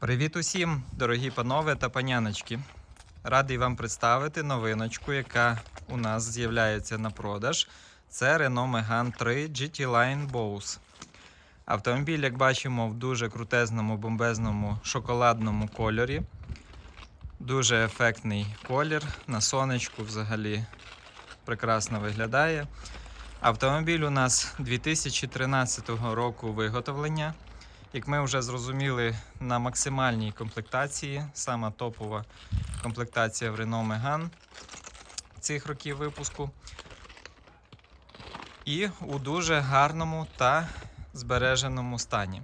Привіт усім, дорогі панове та паняночки. Радий вам представити новиночку, яка у нас з'являється на продаж. Це Renault Megane 3 GT Line Bose. Автомобіль, як бачимо, в дуже крутезному бомбезному шоколадному кольорі. Дуже ефектний колір. На сонечку взагалі прекрасно виглядає. Автомобіль у нас 2013 року виготовлення. Як ми вже зрозуміли, на максимальній комплектації, сама топова комплектація в Renault Megane цих років випуску. І у дуже гарному та збереженому стані.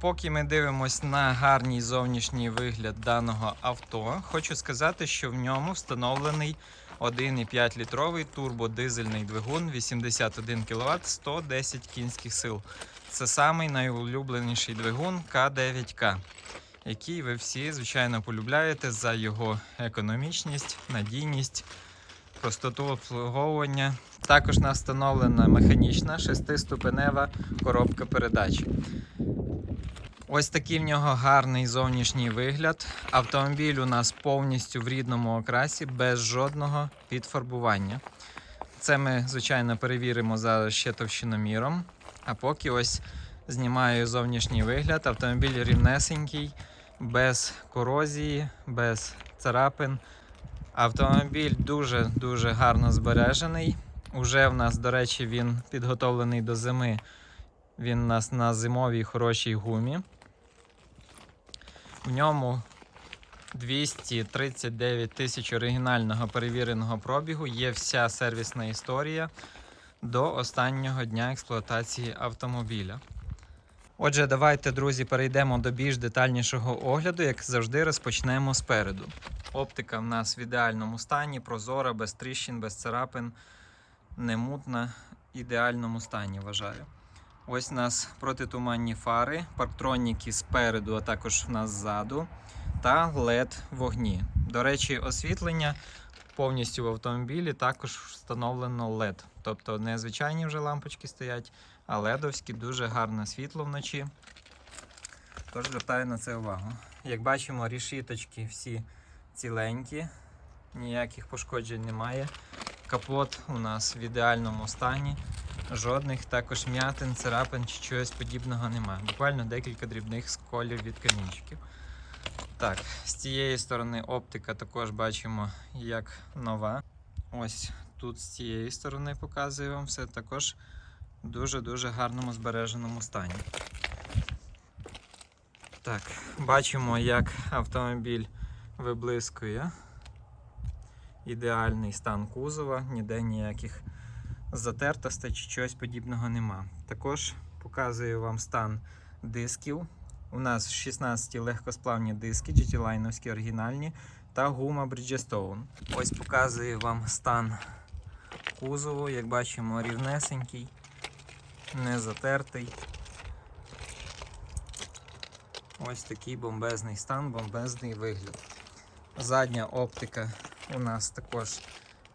Поки ми дивимось на гарний зовнішній вигляд даного авто, хочу сказати, що в ньому встановлений 1,5 літровий турбодизельний двигун 81 кВт 110 кінських сил. Це самий найулюбленіший двигун К9К, який ви всі, звичайно, полюбляєте за його економічність, надійність, простоту обслуговування. Також нас встановлена механічна шестиступенева коробка передач. Ось такий в нього гарний зовнішній вигляд. Автомобіль у нас повністю в рідному окрасі, без жодного підфарбування. Це ми, звичайно, перевіримо зараз ще товщиноміром. А поки ось знімаю зовнішній вигляд. Автомобіль рівнесенький, без корозії, без царапин. Автомобіль дуже-дуже гарно збережений. Уже в нас, до речі, він підготовлений до зими. Він у нас на зимовій хорошій гумі. В ньому 239 тисяч оригінального перевіреного пробігу. Є вся сервісна історія до останнього дня експлуатації автомобіля. Отже, давайте, друзі, перейдемо до більш детальнішого огляду, як завжди, розпочнемо спереду. Оптика в нас в ідеальному стані, прозора, без тріщин, без царапин, немутна, в ідеальному стані, вважаю. Ось у нас протитуманні фари, парктроніки спереду, а також в нас ззаду, та LED вогні. До речі, освітлення повністю в автомобілі також встановлено LED. Тобто не звичайні вже лампочки стоять, а ледовські, дуже гарне світло вночі. Тож звертаю на це увагу. Як бачимо, рішіточки всі ціленькі, ніяких пошкоджень немає. Капот у нас в ідеальному стані. Жодних також м'ятин, царапин чи чогось подібного немає. Буквально декілька дрібних сколів від камінчиків. Так, з цієї сторони оптика також бачимо як нова. Ось тут з цієї сторони показую вам все також в дуже-дуже гарному збереженому стані. Так, бачимо, як автомобіль виблискує. Ідеальний стан кузова, ніде ніяких затертостей чи чогось подібного нема. Також показую вам стан дисків. У нас 16 легкосплавні диски, GT-лайновські оригінальні та гума Bridgestone. Ось показую вам стан кузову, як бачимо, рівнесенький, не затертий. Ось такий бомбезний стан, бомбезний вигляд. Задня оптика у нас також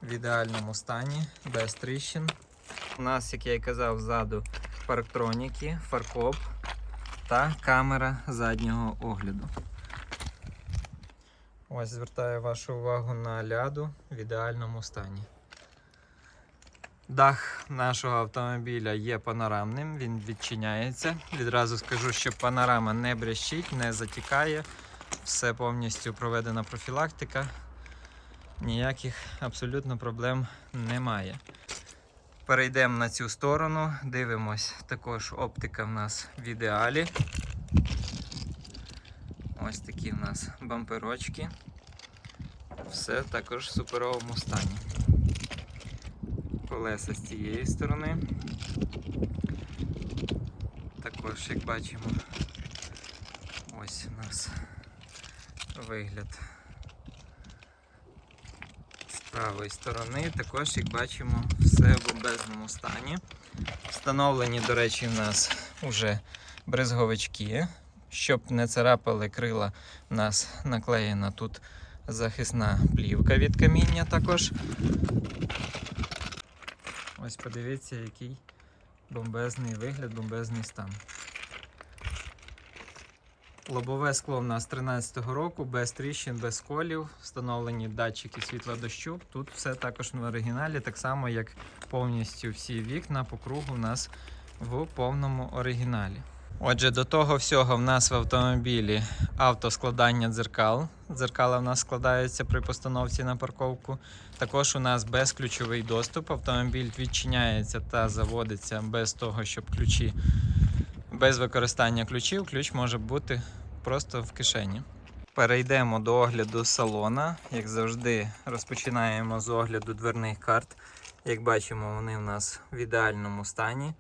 в ідеальному стані, без тріщин. У нас, як я і казав, ззаду парктроніки, фаркоп та камера заднього огляду. Ось звертаю вашу увагу на ляду в ідеальному стані. Дах нашого автомобіля є панорамним, він відчиняється. Відразу скажу, що панорама не брещить, не затікає. Все повністю проведена профілактика. Ніяких абсолютно проблем немає. Перейдемо на цю сторону, дивимось, також оптика в нас в ідеалі. Ось такі в нас бамперочки. Все також в суперовому стані. Колеса з цієї сторони. Також, як бачимо, ось у нас вигляд правої сторони. Також, як бачимо, все в бомбезному стані. Встановлені, до речі, в нас вже бризговички. Щоб не царапали крила, у нас наклеєна тут захисна плівка від каміння також. Ось подивіться, який бомбезний вигляд, бомбезний стан. Лобове скло у нас 13-го року, без тріщин, без сколів, встановлені датчики світла дощу. Тут все також в оригіналі, так само як повністю всі вікна по кругу у нас в повному оригіналі. Отже, до того всього в нас в автомобілі автоскладання дзеркал. Дзеркала в нас складаються при постановці на парковку. Також у нас безключовий доступ. Автомобіль відчиняється та заводиться без того, щоб ключі без використання ключів. Ключ може бути просто в кишені. Перейдемо до огляду салона. Як завжди, розпочинаємо з огляду дверних карт. Як бачимо, вони в нас в ідеальному стані.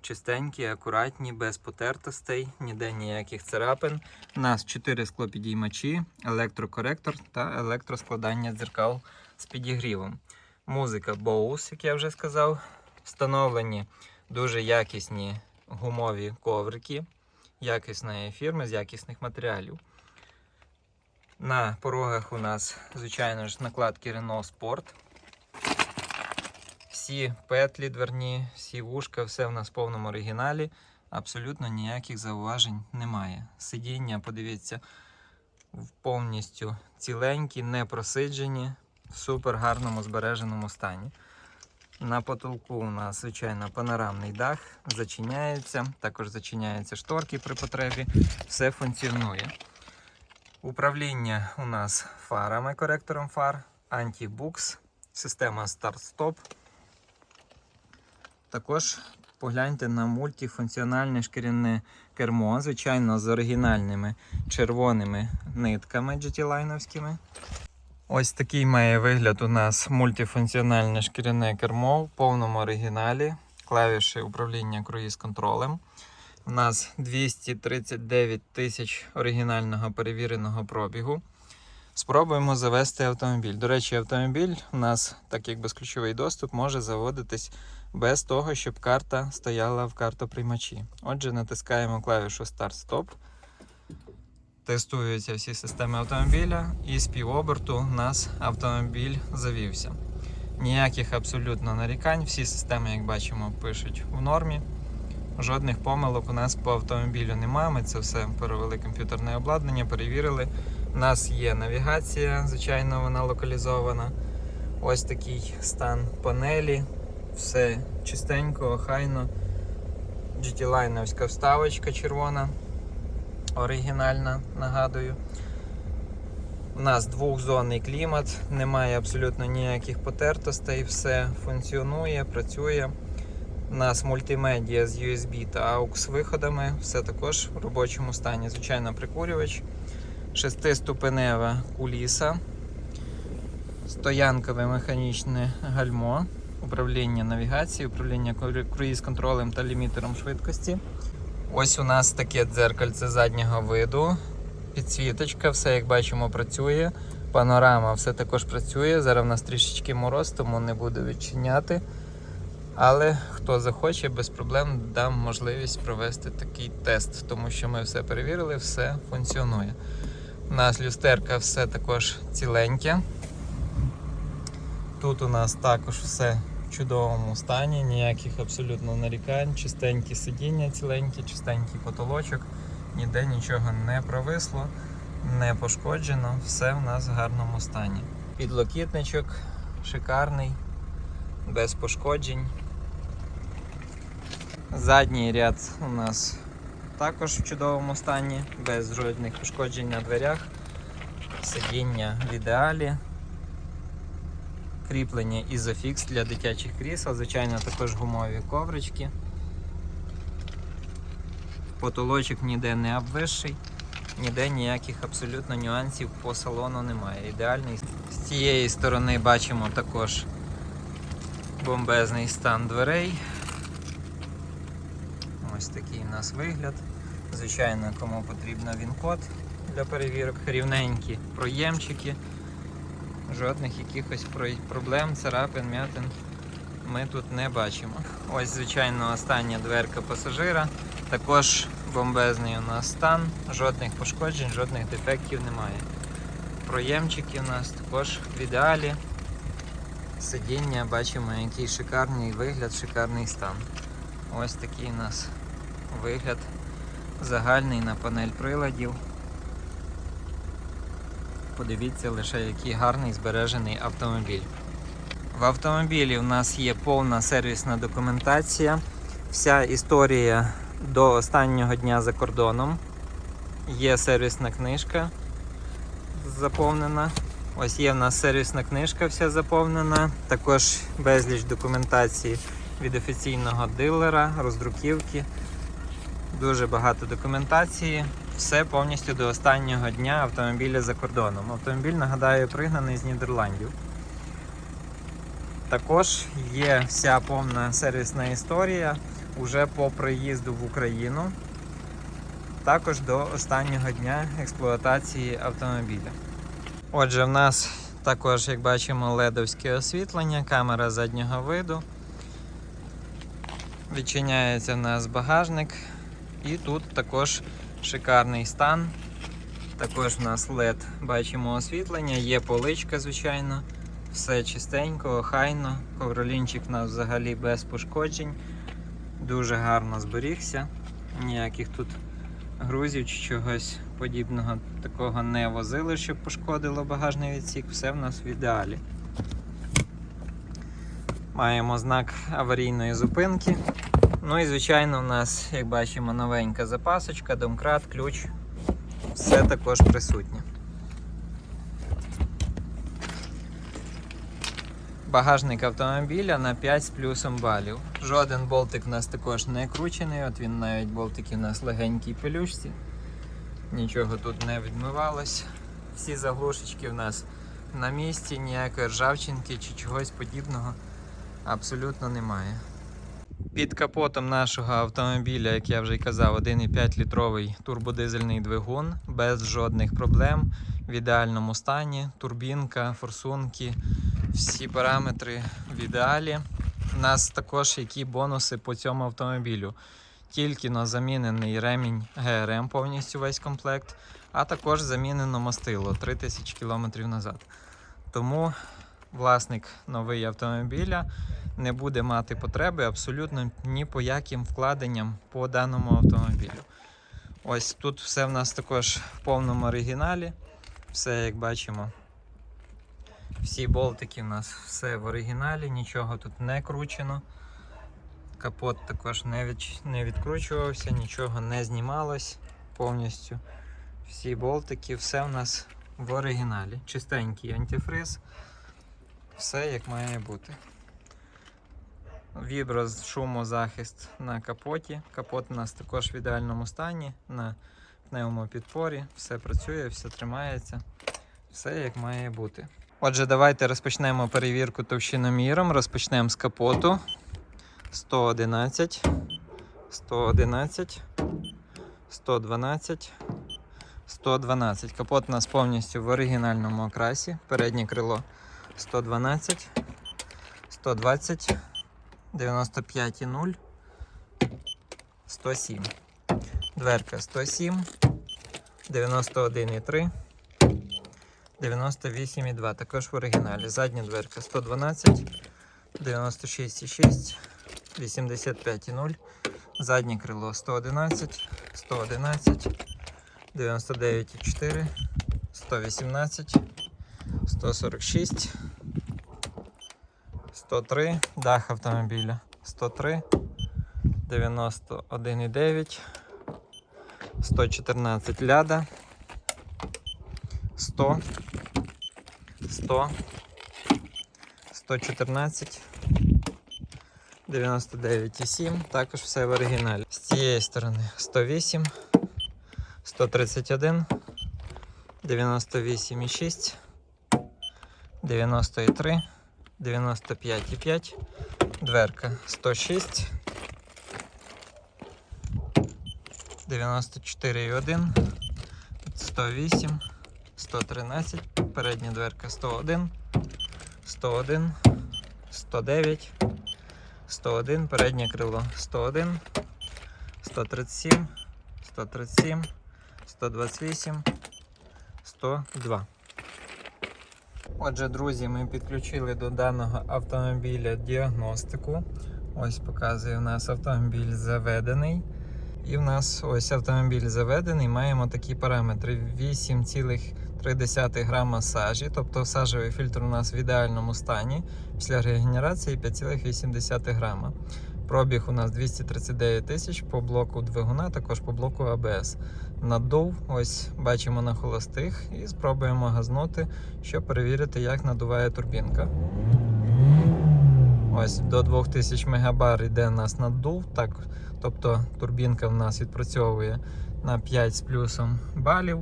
Чистенькі, акуратні, без потертостей, ніде ніяких царапин. У нас 4 склопідіймачі, електрокоректор та електроскладання дзеркал з підігрівом. Музика Bose, як я вже сказав. Встановлені дуже якісні гумові коврики якісної фірми з якісних матеріалів. На порогах у нас, звичайно ж, накладки Renault Sport. Всі петлі дверні, всі вушка, все в нас в повному оригіналі. Абсолютно ніяких зауважень немає. Сидіння, подивіться, повністю ціленькі, не просиджені, в супер гарному збереженому стані. На потолку у нас, звичайно, панорамний дах, зачиняється, також зачиняються шторки при потребі, все функціонує. Управління у нас фарами, коректором фар, антибукс, система старт-стоп. Також погляньте на мультифункціональне шкіряне кермо, звичайно, з оригінальними червоними нитками GT-лайновськими. Ось такий має вигляд у нас мультифункціональне шкіряне кермо в повному оригіналі. Клавіші управління круїз-контролем. У нас 239 тисяч оригінального перевіреного пробігу. Спробуємо завести автомобіль. До речі, автомобіль у нас, так як безключовий доступ, може заводитись без того, щоб карта стояла в картоприймачі. Отже, натискаємо клавішу Старт-Стоп. Тестуються всі системи автомобіля, і з півоберту нас автомобіль завівся. Ніяких абсолютно нарікань, всі системи, як бачимо, пишуть в нормі. Жодних помилок у нас по автомобілю немає. Ми це все перевели комп'ютерне обладнання, перевірили. У нас є навігація, звичайно, вона локалізована. Ось такий стан панелі. Все чистенько, охайно. GT-лайновська вставочка червона. Оригінальна, нагадую. У нас двохзонний клімат, немає абсолютно ніяких потертостей, все функціонує, працює. У нас мультимедіа з USB та AUX виходами, все також в робочому стані. Звичайно, прикурювач, шестиступенева куліса, стоянкове механічне гальмо, управління навігацією, управління круїз-контролем та лімітером швидкості. Ось у нас таке дзеркальце заднього виду. Підсвіточка, все як бачимо, працює. Панорама все також працює. Зараз в нас трішечки мороз, тому не буду відчиняти. Але хто захоче, без проблем дам можливість провести такий тест, тому що ми все перевірили, все функціонує. У нас люстерка все також ціленьке. Тут у нас також все чудовому стані, ніяких абсолютно нарікань, чистенькі сидіння, ціленькі, чистенький потолочок, ніде нічого не провисло, не пошкоджено, все в нас в гарному стані. Підлокітничок шикарний, без пошкоджень. Задній ряд у нас також в чудовому стані, без жодних пошкоджень на дверях. Сидіння в ідеалі. Кріплення ізофікс для дитячих крісел, звичайно, також гумові коврички. Потолочок ніде не обвисший, ніде ніяких абсолютно нюансів по салону немає. Ідеальний. З цієї сторони бачимо також бомбезний стан дверей. Ось такий у нас вигляд. Звичайно, кому потрібно він-код для перевірок, рівненькі проємчики. Жодних якихось проблем, царапин, м'ятин ми тут не бачимо. Ось, звичайно, остання дверка пасажира. Також бомбезний у нас стан, жодних пошкоджень, жодних дефектів немає. Проємчики у нас також в ідеалі. Сидіння бачимо, який шикарний вигляд, шикарний стан. Ось такий у нас вигляд загальний на панель приладів. Подивіться лише, який гарний збережений автомобіль. В автомобілі у нас є повна сервісна документація. Вся історія до останнього дня за кордоном. Є сервісна книжка заповнена. Ось є в нас сервісна книжка вся заповнена. Також безліч документації від офіційного дилера, роздруківки. Дуже багато документації. Все повністю до останнього дня автомобіля за кордоном. Автомобіль, нагадаю, пригнаний з Нідерландів. Також є вся повна сервісна історія уже по приїзду в Україну. Також до останнього дня експлуатації автомобіля. Отже, в нас також, як бачимо, ледовське освітлення, камера заднього виду. Відчиняється в нас багажник. І тут також шикарний стан. Також в нас LED бачимо освітлення, є поличка, звичайно. Все чистенько, охайно. Ковролінчик у нас взагалі без пошкоджень. Дуже гарно зберігся. Ніяких тут грузів чи чогось подібного такого не возили, щоб пошкодило багажний відсік. Все в нас в ідеалі. Маємо знак аварійної зупинки. Ну і звичайно, у нас, як бачимо, новенька запасочка, домкрат, ключ. Все також присутнє. Багажник автомобіля на 5 з плюсом балів. Жоден болтик у нас також не кручений, от він навіть болтики у нас легенькій пелюшці. Нічого тут не відмивалось. Всі заглушечки в нас на місці, ніякої ржавчинки чи чогось подібного абсолютно немає. Під капотом нашого автомобіля, як я вже й казав, 1,5 літровий турбодизельний двигун без жодних проблем в ідеальному стані. Турбінка, форсунки, всі параметри в ідеалі. У нас також які бонуси по цьому автомобілю. Тільки но замінений ремінь ГРМ повністю весь комплект, а також замінено мастило 3000 км назад. Тому власник новий автомобіля не буде мати потреби абсолютно ні по яким вкладенням по даному автомобілю. Ось тут все в нас також в повному оригіналі. Все як бачимо. Всі болтики в нас все в оригіналі, нічого тут не кручено. Капот також не, від... не відкручувався, нічого не знімалось повністю. Всі болтики, все в нас в оригіналі. Чистенький антифриз. Все як має бути. Вібро шумозахист на капоті. Капот у нас також в ідеальному стані, на пневмопідпорі. Все працює, все тримається, все як має бути. Отже, давайте розпочнемо перевірку товщиноміром. Розпочнемо з капоту. 111, 111, 112, 112. Капот у нас повністю в оригінальному окрасі. Переднє крило 112, 120. 95,0, 107. Дверка 107, 91,3, 98,2. Також в оригіналі. Задня дверка 112, 96,6, 85,0. Заднє крило 111, 111, 99,4, 118, 146. 103, дах автомобіля 103, 91,9, 114 ляда, 100, 100, 114, 99,7, також все в оригіналі. З цієї сторони 108, 131, 98,6, 93. 95,5, дверка 106, 94,1, 108, 113, передня дверка 101, 101, 109, 101, переднє крило 101, 137, 137, 128, 102. Отже, друзі, ми підключили до даного автомобіля діагностику. Ось показує у нас автомобіль заведений. І в нас ось автомобіль заведений. Маємо такі параметри: 8,3 грама сажі, тобто сажевий фільтр у нас в ідеальному стані. Після регенерації 5,8 грама. Пробіг у нас 239 тисяч по блоку двигуна, також по блоку АБС. Надув, ось бачимо на холостих, і спробуємо газнути, щоб перевірити, як надуває турбінка. Ось до 2000 мегабар йде у нас надув, так, тобто турбінка в нас відпрацьовує на 5 з плюсом балів.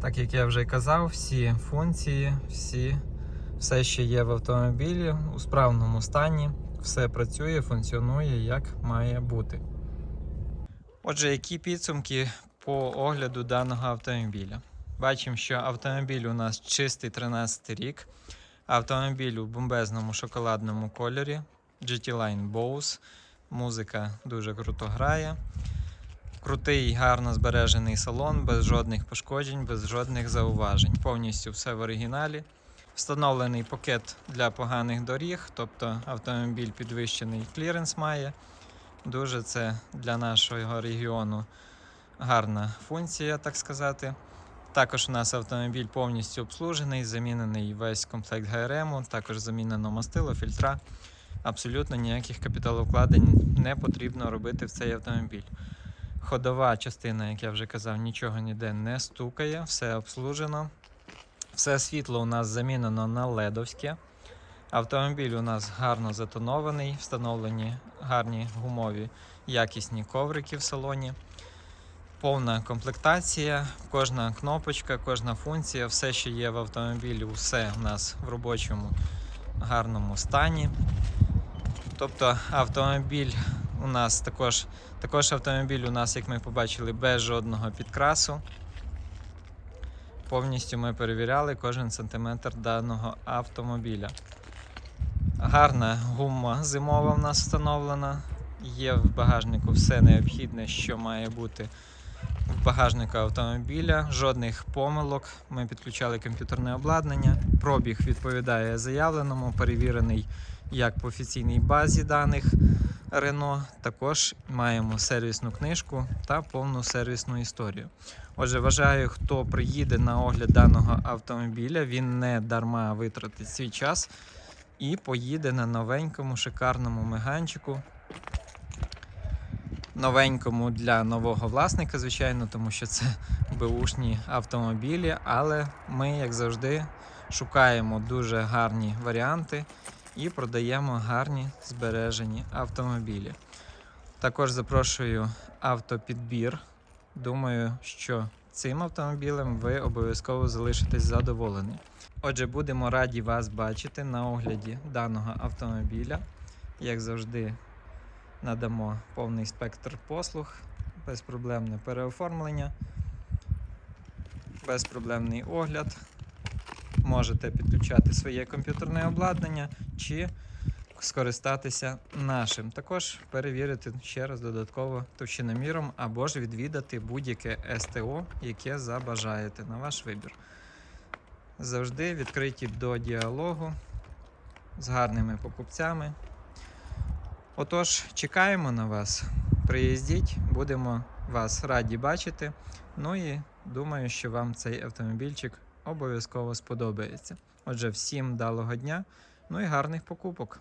Так як я вже казав, всі функції, всі, все, що є в автомобілі, у справному стані, все працює, функціонує як має бути. Отже, які підсумки по огляду даного автомобіля? Бачимо, що автомобіль у нас чистий 13 рік. Автомобіль у бомбезному шоколадному кольорі. GT Line Bose. Музика дуже круто грає. Крутий, гарно збережений салон, без жодних пошкоджень, без жодних зауважень. Повністю все в оригіналі. Встановлений пакет для поганих доріг, тобто автомобіль підвищений кліренс має. Дуже це для нашого регіону гарна функція, так сказати. Також у нас автомобіль повністю обслужений, замінений весь комплект ГРМ, також замінено мастило, фільтра. Абсолютно ніяких капіталовкладень не потрібно робити в цей автомобіль. Ходова частина, як я вже казав, нічого ніде не стукає, все обслужено. Все світло у нас замінено на ледовське. Автомобіль у нас гарно затонований, встановлені гарні гумові якісні коврики в салоні. Повна комплектація, кожна кнопочка, кожна функція, все, що є в автомобілі, все у нас в робочому гарному стані. Тобто автомобіль у нас також, також автомобіль у нас, як ми побачили, без жодного підкрасу. Повністю ми перевіряли кожен сантиметр даного автомобіля. Гарна гума зимова в нас встановлена. Є в багажнику все необхідне, що має бути в багажнику автомобіля. Жодних помилок. Ми підключали комп'ютерне обладнання. Пробіг відповідає заявленому, перевірений як по офіційній базі даних Renault. Також маємо сервісну книжку та повну сервісну історію. Отже, вважаю, хто приїде на огляд даного автомобіля, він не дарма витратить свій час і поїде на новенькому шикарному меганчику. Новенькому для нового власника, звичайно, тому що це беушні автомобілі, але ми, як завжди, шукаємо дуже гарні варіанти і продаємо гарні збережені автомобілі. Також запрошую автопідбір. Думаю, що цим автомобілем ви обов'язково залишитесь задоволені. Отже, будемо раді вас бачити на огляді даного автомобіля. Як завжди, надамо повний спектр послуг, безпроблемне переоформлення, безпроблемний огляд. Можете підключати своє комп'ютерне обладнання чи скористатися нашим. Також перевірити ще раз додатково товщиноміром або ж відвідати будь-яке СТО, яке забажаєте на ваш вибір. Завжди відкриті до діалогу з гарними покупцями. Отож, чекаємо на вас. Приїздіть, будемо вас раді бачити. Ну і думаю, що вам цей автомобільчик обов'язково сподобається. Отже, всім вдалого дня, ну і гарних покупок!